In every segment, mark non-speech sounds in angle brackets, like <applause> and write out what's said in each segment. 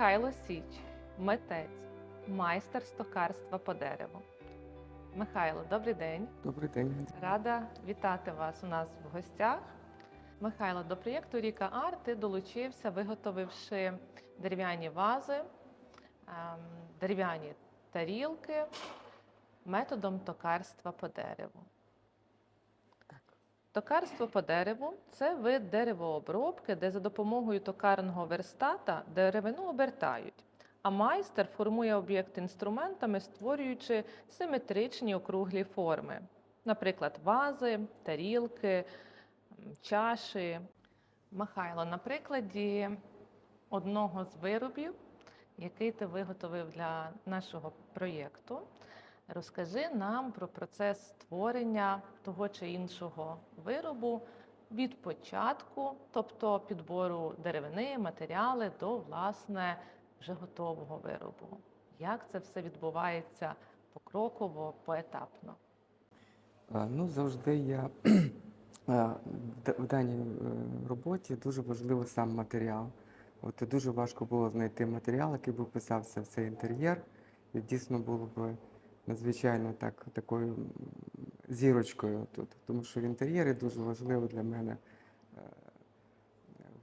Михайло Січ, митець, майстер стокарства по дереву. Михайло, добрий день. Добрий день. Рада вітати вас у нас в гостях. Михайло, до проєкту Ріка Арт ти долучився, виготовивши дерев'яні вази, ем, дерев'яні тарілки методом токарства по дереву. Токарство по дереву це вид деревообробки, де за допомогою токарного верстата деревину обертають, а майстер формує об'єкт інструментами, створюючи симетричні округлі форми, наприклад, вази, тарілки, чаші. Михайло, на прикладі одного з виробів, який ти виготовив для нашого проєкту, Розкажи нам про процес створення того чи іншого виробу від початку, тобто підбору деревини, матеріали до власне вже готового виробу. Як це все відбувається покроково, поетапно? Ну, завжди я <clears throat> в даній е, роботі дуже важливий сам матеріал. От дуже важко було знайти матеріал, який би вписався в цей інтер'єр. І дійсно було б надзвичайно так, такою зірочкою тут. Тому що в інтер'єрі дуже важливо для мене е,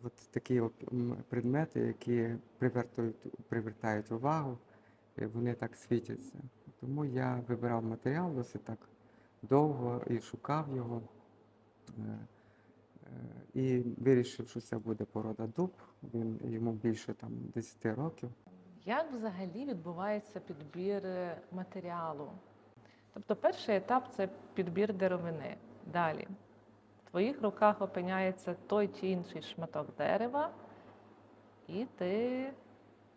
от такі предмети, які привертають, увагу, і вони так світяться. Тому я вибирав матеріал досить так довго і шукав його. Е, е, І вирішив, що це буде порода дуб. Він йому більше там 10 років. Як взагалі відбувається підбір е, матеріалу? Тобто, перший етап це підбір деревини. Далі в твоїх руках опиняється той чи інший шматок дерева, і ти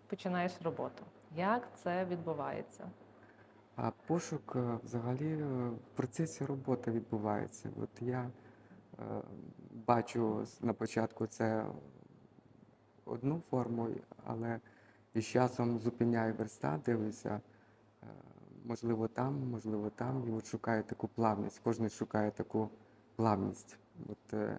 починаєш роботу. Як це відбувається? А пошук е, взагалі е, в процесі роботи відбувається. От я е, бачу на початку це одну форму, але і з часом зупиняю верстат, дивлюся, е, можливо, там, можливо, там, і от шукаю таку плавність. Кожен шукає таку плавність. От, е,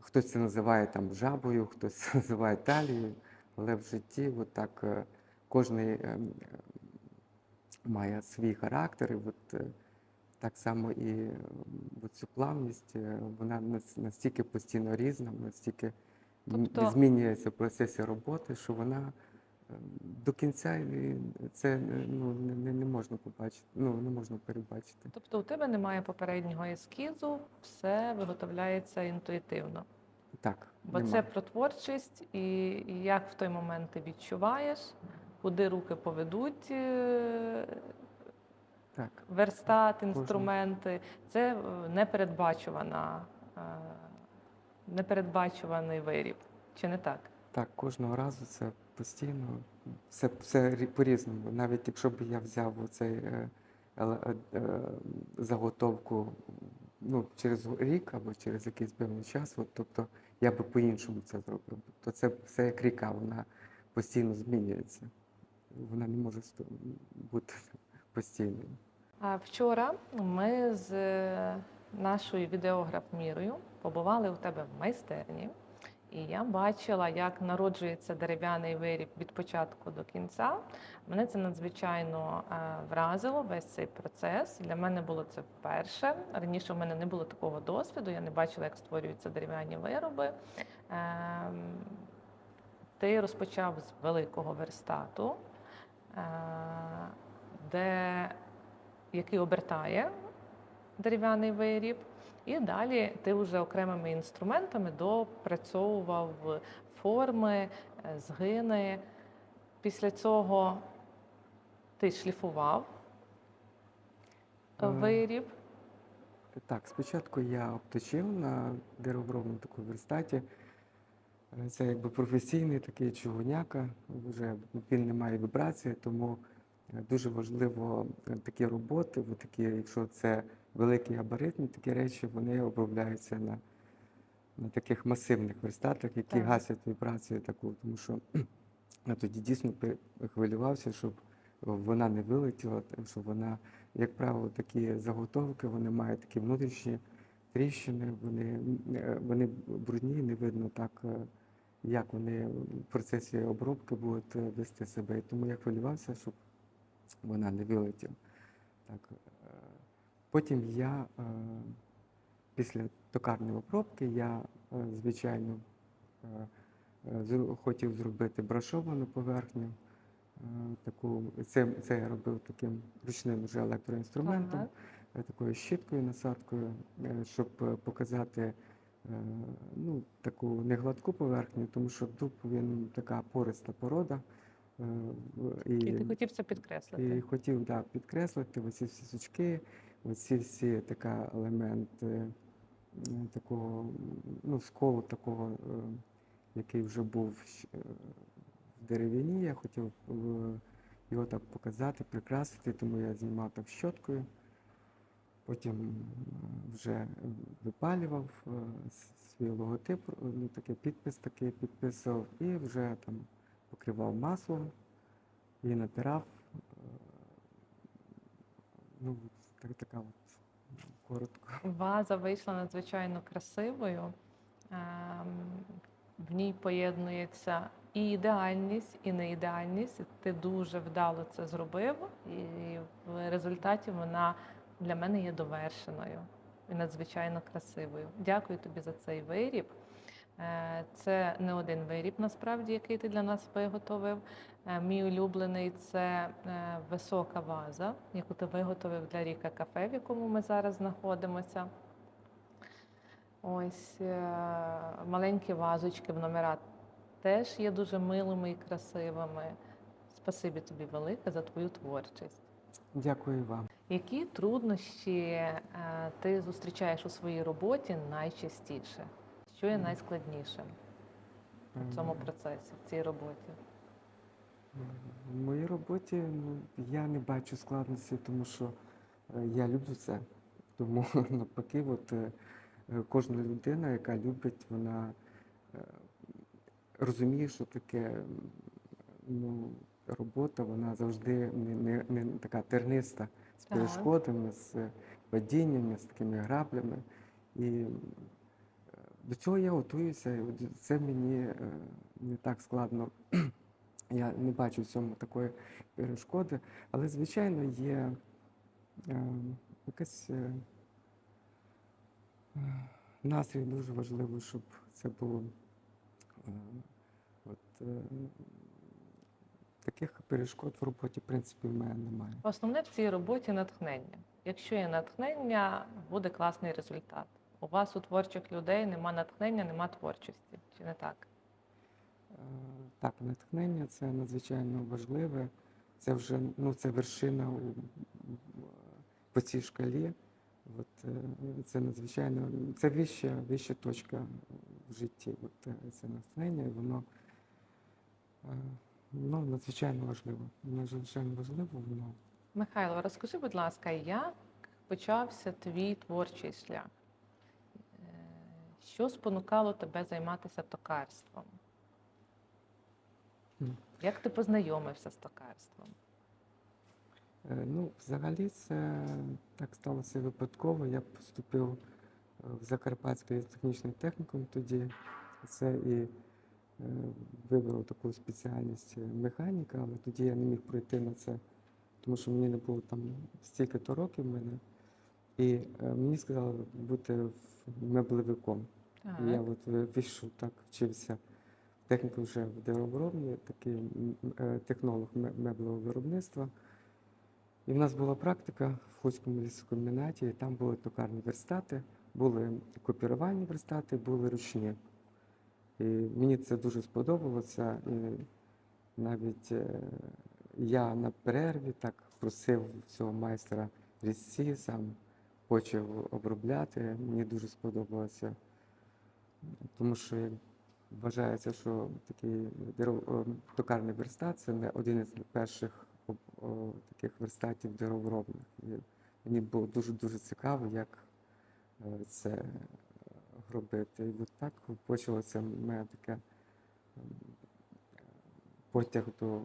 хтось це називає там жабою, хтось це називає талією, але в житті от так е, кожний е, має свій характер, і от е, так само і е, цю плавність, е, вона настільки постійно різна, настільки Тобто- змінюється в процесі роботи, що вона до кінця це е, ну, не, не- можна побачити, ну не можна передбачити. Тобто у тебе немає попереднього ескізу, все виготовляється інтуїтивно. Так, Бо нема. це про творчість, і, і як в той момент ти відчуваєш, куди руки поведуть е, так. верстат, Кожен. інструменти. Це е, непередбачувана, непередбачуваний виріб. Чи не так? Так, кожного разу це постійно, все, все по-різному. Навіть якщо б я взяв оцей е, е, е, заготовку ну, через рік або через якийсь певний час, от, тобто я би по-іншому це зробив. Тобто це все як ріка, вона постійно змінюється. Вона не може бути постійною. А вчора ми з е, нашою відеограф Мірою побували у тебе в майстерні, і я бачила, як народжується дерев'яний виріб від початку до кінця. Мене це надзвичайно е, вразило весь цей процес. Для мене було це вперше. Раніше в мене не було такого досвіду, я не бачила, як створюються дерев'яні вироби. Ем, Ти розпочав з великого верстату, е, де який обертає дерев'яний виріб, і далі ти вже окремими інструментами допрацьовував форми, е, згини. Після цього ти шліфував е, виріб. Так, спочатку я обточив на деревообробному такому верстаті. Е, Це якби професійний такий чугуняка, вже він не має вібрації, тому дуже важливо такі роботи, от такі, якщо це великі габаритні такі речі, вони обробляються на, на таких масивних верстатах, які Так. гасять вібрацію таку, тому що <clears throat> я тоді дійсно хвилювався, щоб вона не вилетіла, тому що вона, як правило, такі заготовки, вони мають такі внутрішні тріщини, вони, е, вони брудні, не видно так, е, як вони в процесі обробки будуть е, вести себе. І тому я хвилювався, щоб вона не вилетіла. Так. Потім я е, після токарної обробки я, е, звичайно, е, хотів зробити брашовану поверхню. Таку, це, це я робив таким ручним вже електроінструментом, е, такою щіткою, насадкою, щоб показати ну, таку негладку поверхню, тому що дуб він така пориста порода. в- І ти хотів це підкреслити. і хотів да, підкреслити оці всі сучки, оці всі така елемент е, такого, ну, сколу такого, е, який вже був е, в деревині. Я хотів його так показати, прикрасити, тому я знімав так щоткою. Потім вже випалював свій логотип, ну, такий підпис такий підписував і вже там покривав маслом і натирав. Ну, так, така от коротко. Ваза вийшла надзвичайно красивою. Ем, В ній поєднується і ідеальність, і неідеальність. Ти дуже вдало це зробив, і в результаті вона для мене є довершеною і надзвичайно красивою. Дякую тобі за цей виріб. Е, Це не один виріб, насправді, який ти для нас виготовив. Е, Мій улюблений це е, висока ваза, яку ти виготовив для Ріка кафе, в якому ми зараз знаходимося. Ось маленькі вазочки в номера теж є дуже милими і красивими. Спасибі тобі велике за твою творчість. Дякую вам. Які труднощі ти зустрічаєш у своїй роботі найчастіше? Що є Мгм. найскладнішим в цьому процесі, в цій роботі? В моїй роботі ну, я не бачу складності, тому що е, я люблю це. Тому <laughs> навпаки, от, е, кожна людина, яка любить, вона е, розуміє, що таке ну, робота, вона завжди не, не, не така терниста, з перешкодами, з падіннями, з такими граблями. І до цього я готуюся, це мені е, не так складно. <clears throat> Я не бачу в цьому такої перешкоди, але, звичайно, є е, якась е, настрій дуже важливо, щоб це було. От, таких перешкод в роботі, в принципі, в мене немає. Основне в цій роботі натхнення. Якщо є натхнення, буде класний результат. У вас у творчих людей нема натхнення, нема творчості. Чи не так? Е, Так, натхнення це надзвичайно важливе. Це вже ну, це вершина у, по цій шкалі. От, е, це надзвичайно це вища, вища точка в житті. От, е, це натхнення, і воно ну, надзвичайно важливо. Надзвичайно важливо воно. Михайло, розкажи, будь ласка, як почався твій творчий шлях? Що спонукало тебе займатися токарством? Як ти познайомився з токарством? Е, Ну, взагалі це так сталося випадково. Я поступив е, в Закарпатський технічний технікум тоді. Це і е, вибрав таку спеціальність механіка, але тоді я не міг пройти на це, тому що мені не було там стільки-то років в мене. І мені сказали бути в- меблевиком. І я от вийшов так, вчився техніку вже в деревообробні, такий е, технолог ме- меблевого виробництва. І в нас була практика в Хуцькому лісокомбінаті, і там були токарні верстати, були копірувальні верстати, були ручні. І мені це дуже сподобалося. І навіть е, я на перерві так просив цього майстра різці, сам почав обробляти. Мені дуже сподобалося, тому що вважається, що такий токарний верстат це не один із перших таких верстатів деревообробних. Мені було дуже-дуже цікаво, як е, це робити. І от так почалося в мене таке ем, потяг до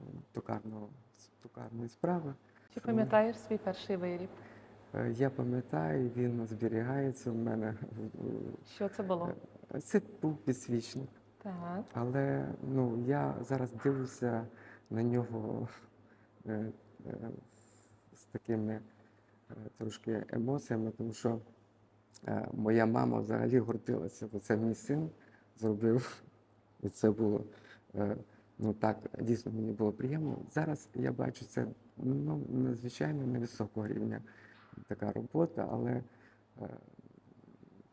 токарної справи. Чи пам'ятаєш свій перший виріб? Е, Я пам'ятаю, він зберігається в мене. Що це було? Е, Це був підсвічник. Так. Але ну, я зараз дивлюся на нього е, з такими трошки емоціями, тому що моя мама взагалі гордилася, бо це мій син зробив. <laughs> І це було ну так, дійсно мені було приємно. Зараз я бачу це ну, надзвичайно невисокого рівня така робота, але е,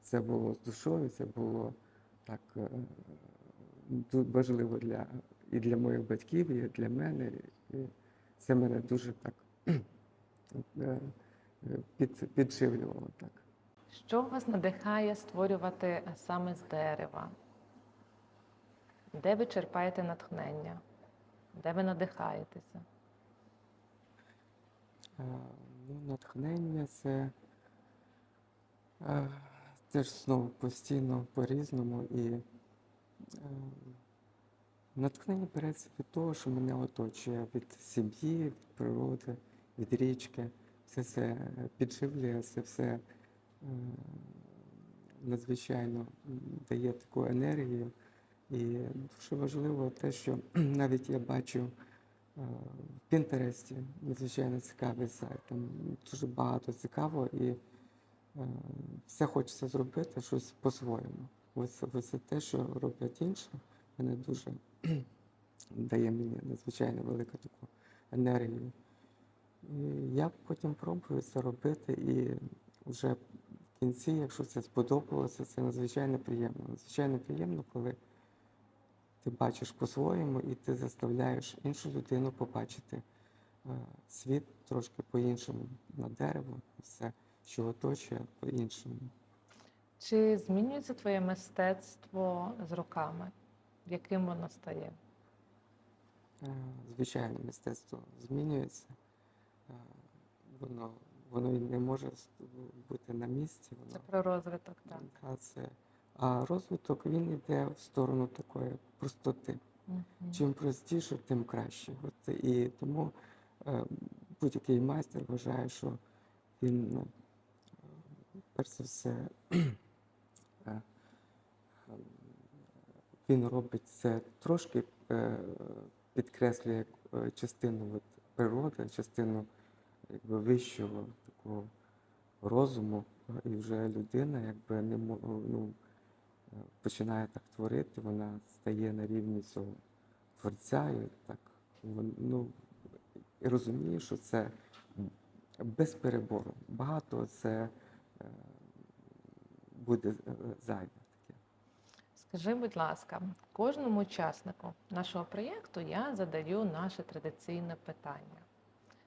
це було з душою, це було так е, важливо для і для моїх батьків, і для мене. І це мене дуже так <clears throat> е, під, підживлювало так. Що вас надихає створювати саме з дерева? Де ви черпаєте натхнення? Де ви надихаєтеся? Е, Ну, натхнення це е, теж знову постійно по-різному. І е, натхнення береться від того, що мене оточує, від сім'ї, від природи, від річки. Все це підживлює, це все е, надзвичайно дає таку енергію. І дуже важливо те, що <clears throat> навіть я бачу е, в Пінтересті надзвичайно цікавий сайт. Там дуже багато цікавого і е, все хочеться зробити щось по-своєму. Ось, ось те, що роблять інші, мене дуже <clears throat> дає мені надзвичайно велику таку енергію. І я потім пробую це робити, і вже в кінці, якщо це сподобалося, це надзвичайно приємно. Надзвичайно приємно, коли ти бачиш по-своєму і ти заставляєш іншу людину побачити е, світ трошки по-іншому на дерево, все, що оточує по-іншому. Чи змінюється твоє мистецтво з роками? Яким воно стає? Е, Звичайно, мистецтво змінюється. Е, Воно, воно і не може бути на місці. Це Воно, про розвиток, так. Це. А розвиток він йде в сторону такої простоти. Мгм. Чим простіше, тим краще. От, і тому е, будь-який майстер вважає, що він, е, перш за все, <clears throat> е, ем, він робить це трошки е, підкреслює е, частину от, природи, частину якби, вищого такого розуму, е, і вже людина якби не ну, е, починає так творити, вона стає на рівні цього творця і так ну, і розуміє, що це без перебору. Багато це е, буде е, зайве таке. Скажи, будь ласка, кожному учаснику нашого проєкту я задаю наше традиційне питання.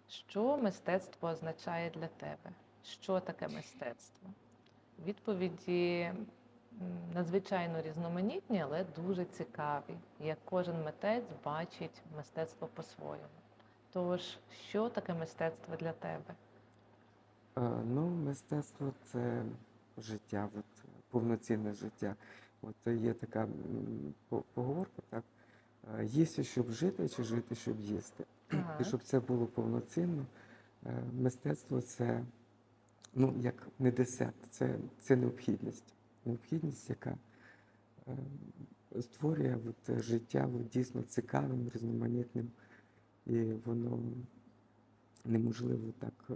Що мистецтво означає для тебе? Що таке мистецтво? Відповіді надзвичайно різноманітні, але дуже цікаві, як кожен митець бачить мистецтво по-своєму. Тож, що таке мистецтво для тебе? Е, Ну, мистецтво це життя, от, повноцінне життя. От є така поговорка, так? е, Їсти, щоб жити, чи жити, щоб їсти. І щоб це було повноцінно, е, мистецтво це ну, як не десерт, це, це необхідність. Необхідність, яка е, створює от, життя от, дійсно цікавим, різноманітним, і воно неможливо так. е,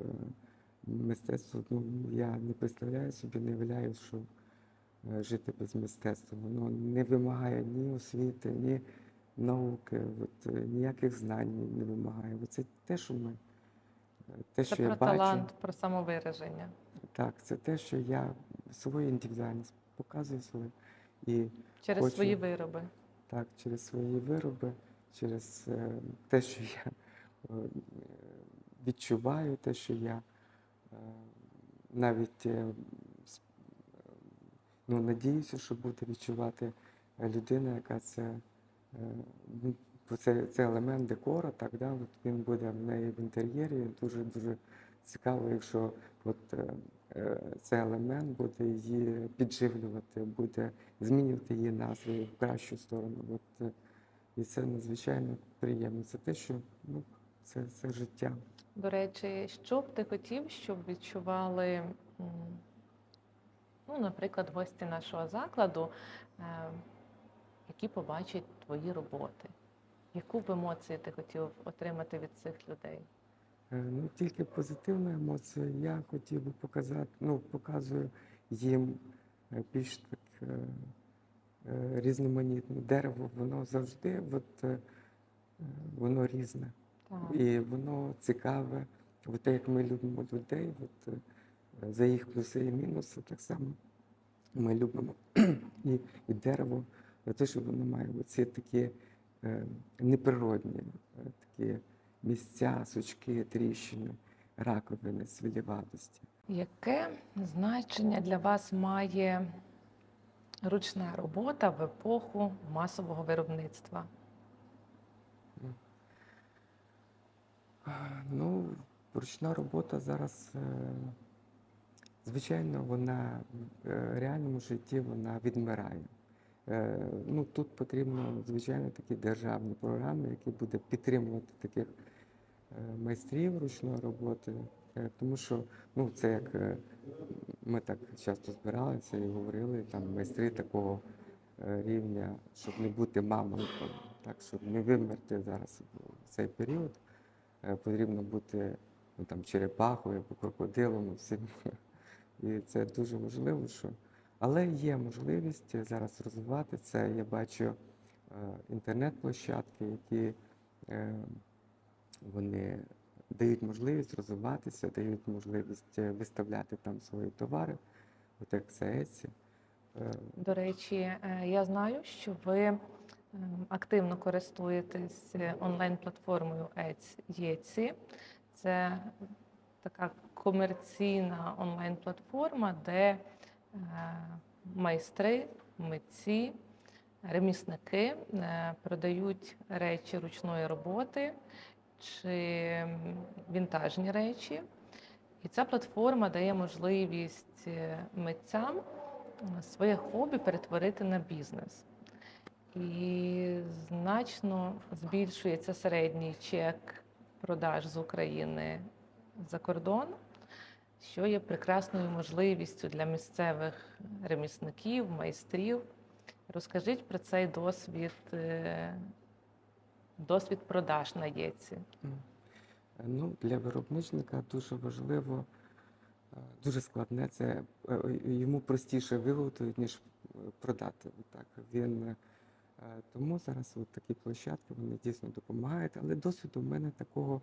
Мистецтво, ну, я не представляю собі, не уявляю, що е, жити без мистецтва. Воно не вимагає ні освіти, ні науки, от, е, ніяких знань не вимагає. Це те, що ми, е, те, Це що я про бачу. талант, про самовираження. Так, це те, що я свою індивідуальність показую свою. І Через Хочу. свої вироби. так, через свої вироби, через е, те, що я е, відчуваю, те, що я е, навіть е, ну, надіюся, що буде відчувати людина, яка це, е, ну, це, це елемент декора, так, да, от він буде в неї в інтер'єрі. Дуже дуже цікаво, якщо от, цей елемент буде її підживлювати, буде змінювати її настрій в кращу сторону. От, е, і це надзвичайно приємно. Це те, що ну, це, це життя. До речі, що б ти хотів, щоб відчували, ну, наприклад, гості нашого закладу, е, які побачать твої роботи? Яку б емоцію ти хотів отримати від цих людей? Е, Ну, тільки позитивна емоція. Я хотів би показати, ну, показую їм е, більш так е, різноманітне дерево, воно завжди от, воно різне. Так. І воно цікаве. От те, як ми любимо людей, от, за їх плюси і мінуси, так само ми любимо <clears throat> і, і дерево, те, що воно має оці такі неприродні такі місця, сучки, тріщини, раковини, свіліватості. Яке значення для вас має ручна робота в епоху масового виробництва? Ну, ручна робота зараз, е, звичайно, вона в е, реальному житті вона відмирає. Е, Ну, тут потрібно, звичайно, такі державні програми, які будуть підтримувати таких майстрів ручної роботи. Е, Тому що ну, це як е, ми так часто збиралися і говорили, там майстри такого е, рівня, щоб не бути мамонтом, так, щоб не вимерти зараз в цей період. Е, Потрібно бути ну, там, черепахою або крокодилом. Всім. І це дуже важливо, що. Але є можливість зараз розвивати це. Я бачу е, інтернет-площадки, які е, вони дають можливість розвиватися, дають можливість е, виставляти там свої товари, от як це Etsy. Е, До речі, е, я знаю, що ви ем, активно користуєтесь онлайн-платформою Etsy. Це така комерційна онлайн-платформа, де майстри, митці, ремісники продають речі ручної роботи чи вінтажні речі. І ця платформа дає можливість е, митцям е, своє хобі перетворити на бізнес. І значно збільшується середній чек продаж з України за кордон, що є прекрасною можливістю для місцевих ремісників, майстрів. Розкажіть про цей досвід, е, досвід продаж на ЄЦі. Е, Ну, для виробничника дуже важливо, е, дуже складне це е, йому простіше виготовити, ніж продати. Так він тому зараз от такі площадки вони дійсно допомагають, але досвіду в мене такого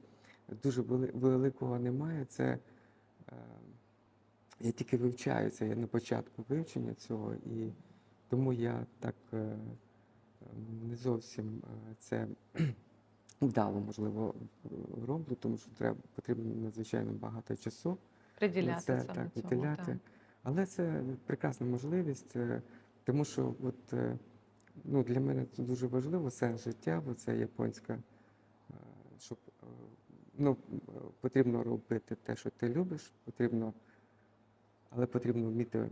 дуже великого немає. Це я тільки вивчаю це, я на початку вивчення цього, і тому я так не зовсім е, це <clears throat> вдало, можливо, роблю, тому що треба потрібно надзвичайно багато часу. Приділяти це саме так, цьому. виділяти. так. Але це прекрасна можливість, е, тому що от, е, ну, для мене це дуже важливо сенс життя, бо це японська, щоб ну, потрібно робити те, що ти любиш, потрібно, але потрібно вміти,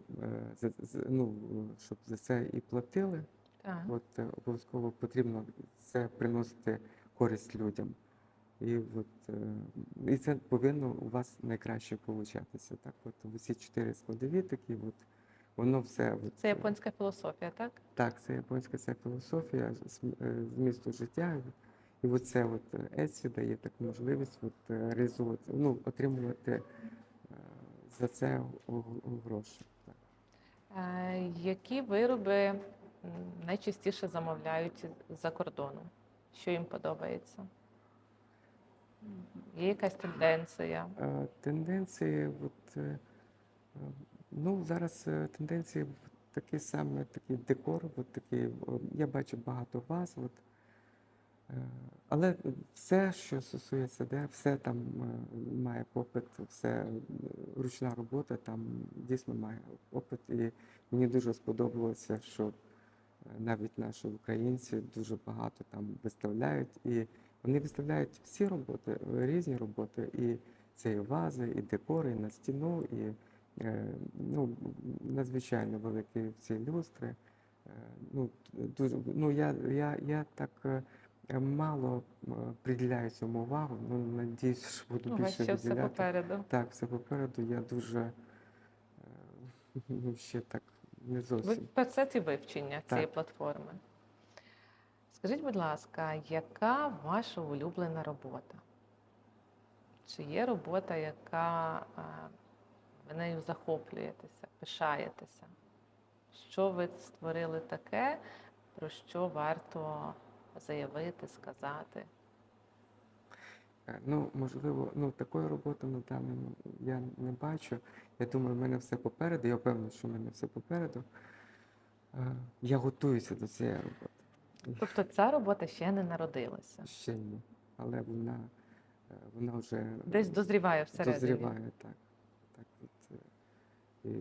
ну, щоб за це і платили. Так. От е, обов'язково потрібно це приносити користь людям. І, от, е, і це повинно у вас найкраще получатися. Так, от усі чотири складові такі, от, воно все. От, Це е, японська філософія, так? Так, це японська це філософія змісту життя. І от це от Etsy дає таку можливість от, реалізувати, ну, отримувати за це гроші. Так. Які вироби найчастіше замовляють за кордоном? Що їм подобається? Є якась тенденція? Е, Тенденції, от, е, е, ну, зараз тенденції такі саме такий декор, от такий, я бачу багато ваз, от, але все, що стосується де, все там має попит, все ручна робота там дійсно має попит. І мені дуже сподобалося, що навіть наші українці дуже багато там виставляють. І вони виставляють всі роботи, різні роботи, і це і вази, і декори, і на стіну, і е, ну, надзвичайно великі ці люстри. Е, Ну, дуже, ну, я, я, я так е, мало приділяю цьому увагу, ну, надіюсь, що буду більше ще все попереду. Так, все попереду я дуже <laughs> ну, ще так не зовсім. процесі вивчення цієї платформи. Скажіть, будь ласка, яка ваша улюблена робота? Чи є робота, яка е, ви нею захоплюєтеся, пишаєтеся? Що ви створили таке, про що варто заявити, сказати? Е, Ну, можливо, ну такої роботи на даному я не бачу. Я думаю, в мене все попереду. Я впевнений, що в мене все попереду. Е, Я готуюся до цієї роботи. Тобто ця робота ще не народилася, Ще ні. Але вона, е, вона вже десь дозріває всередині. дозріває, так. так от, і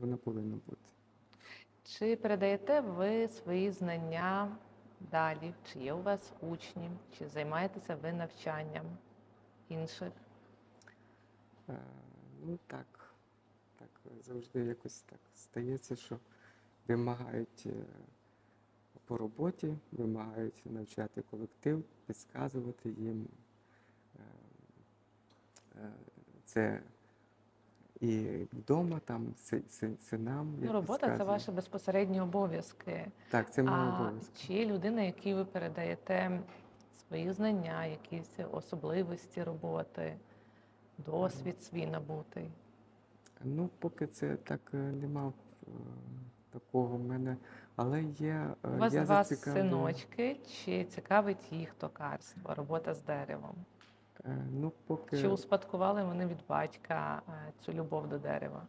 вона повинна бути. Чи передаєте ви свої знання далі? Чи є у вас учні? Чи займаєтеся ви навчанням інших? Е, Ну так, так завжди якось так стається, що вимагають е, по роботі, вимагають навчати колектив, підказувати їм. Е, Це і вдома, там си- си- синам. Ну, робота це ваші безпосередні обов'язки. Так, це мій А обов'язок. чи людина, якій ви передаєте свої знання, якісь особливості роботи, досвід свій набутий? Ну, поки це так е, нема е, такого в мене, але є. е, У вас я зацікавлен- синочки, чи цікавить їх токарство, робота з деревом? Е, Ну, поки. Чи успадкували вони від батька е, цю любов до дерева?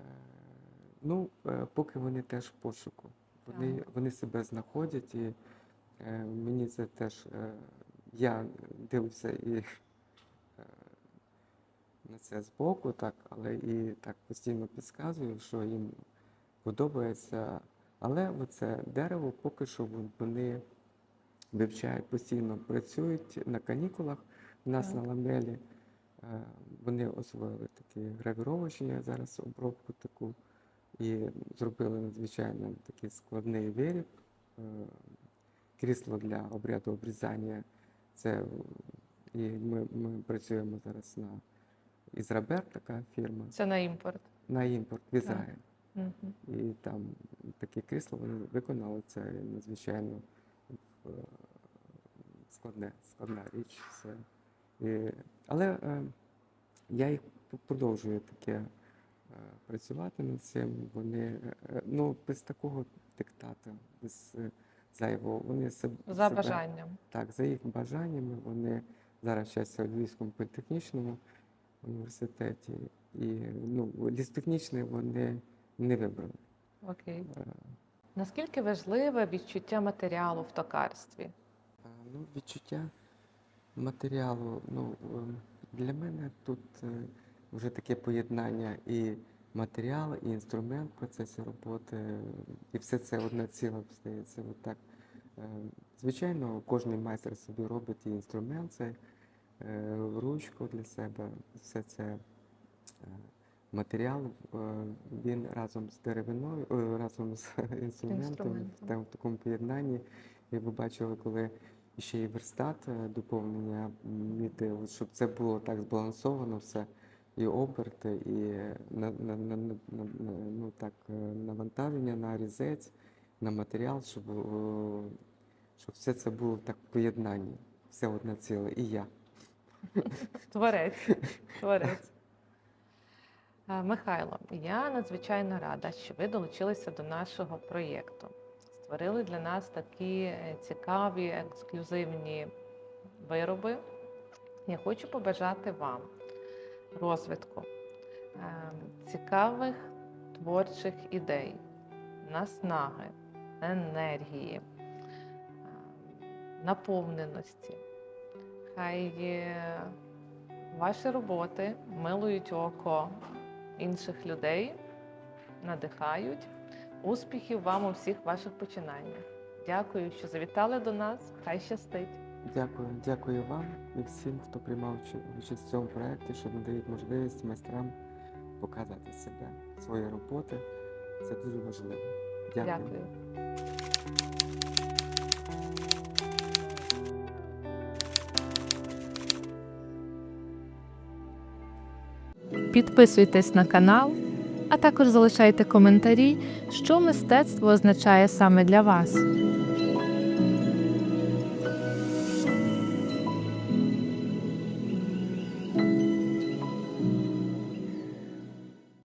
Е, Ну, поки вони теж в пошуку. Вони, Так. вони себе знаходять, і мені це теж я дивлюся і на це збоку, так, але і так постійно підказую, що їм подобається. Але оце дерево поки що вони вивчають, постійно працюють на канікулах у нас Так. на ламелі. Е, Вони освоїли такі гравіровочні зараз обробку таку і зробили надзвичайно такий складний виріб. Е, Крісло для обряду обрізання. Це і ми, ми працюємо зараз на Ізрабер, така фірма, Це на імпорт. на імпорт в Ізраїль. Мгм. І там таке крісло вони виконали це надзвичайно е, складне, складна річ. Все. І, але е, я їх продовжую таке е, працювати над цим. Вони е, ну, без такого диктату, без е, зайвого. Вони себе, За себе- бажанням. так, за їх бажаннями вони зараз вчаться у Львівському політехнічному університеті. І ну, лістехнічний вони не вибрали. Окей. Е, Наскільки важливе відчуття матеріалу в токарстві? Ну, відчуття матеріалу. Ну, ем, для мене тут е, вже таке поєднання і матеріал, і інструмент в процесі роботи, і все це одне ціле здається. Отак. Е, Звичайно, кожен майстер собі робить і інструмент, цей, е, ручку для себе, все це е, матеріал, е, він разом з деревиною, разом з <laughs> інструментом, Інструментом. там в такому поєднанні. І ви бачили, коли ще і верстат, е, доповнення міти, щоб це було так збалансовано все, і оберти, і е, на, на, на, на, ну, так, е, навантаження на різець, на матеріал, щоб, щоб все це було так в поєднанні, все одне ціле, і я. Творець. Творець. Михайло, я надзвичайно рада, що ви долучилися до нашого проєкту. Створили для нас такі е, цікаві, ексклюзивні вироби. Я хочу побажати вам розвитку е, цікавих творчих ідей, наснаги, енергії, е, наповненості. Хай ваші роботи милують око інших людей, надихають. Успіхів вам у всіх ваших починаннях. Дякую, що завітали до нас. Хай щастить. Дякую, дякую вам і всім, хто приймав участь в цьому проєкті, що надають можливість майстрам показати себе, свої роботи. Це дуже важливо. Дякую. Дякую. Підписуйтесь на канал, а також залишайте коментарі, що мистецтво означає саме для вас.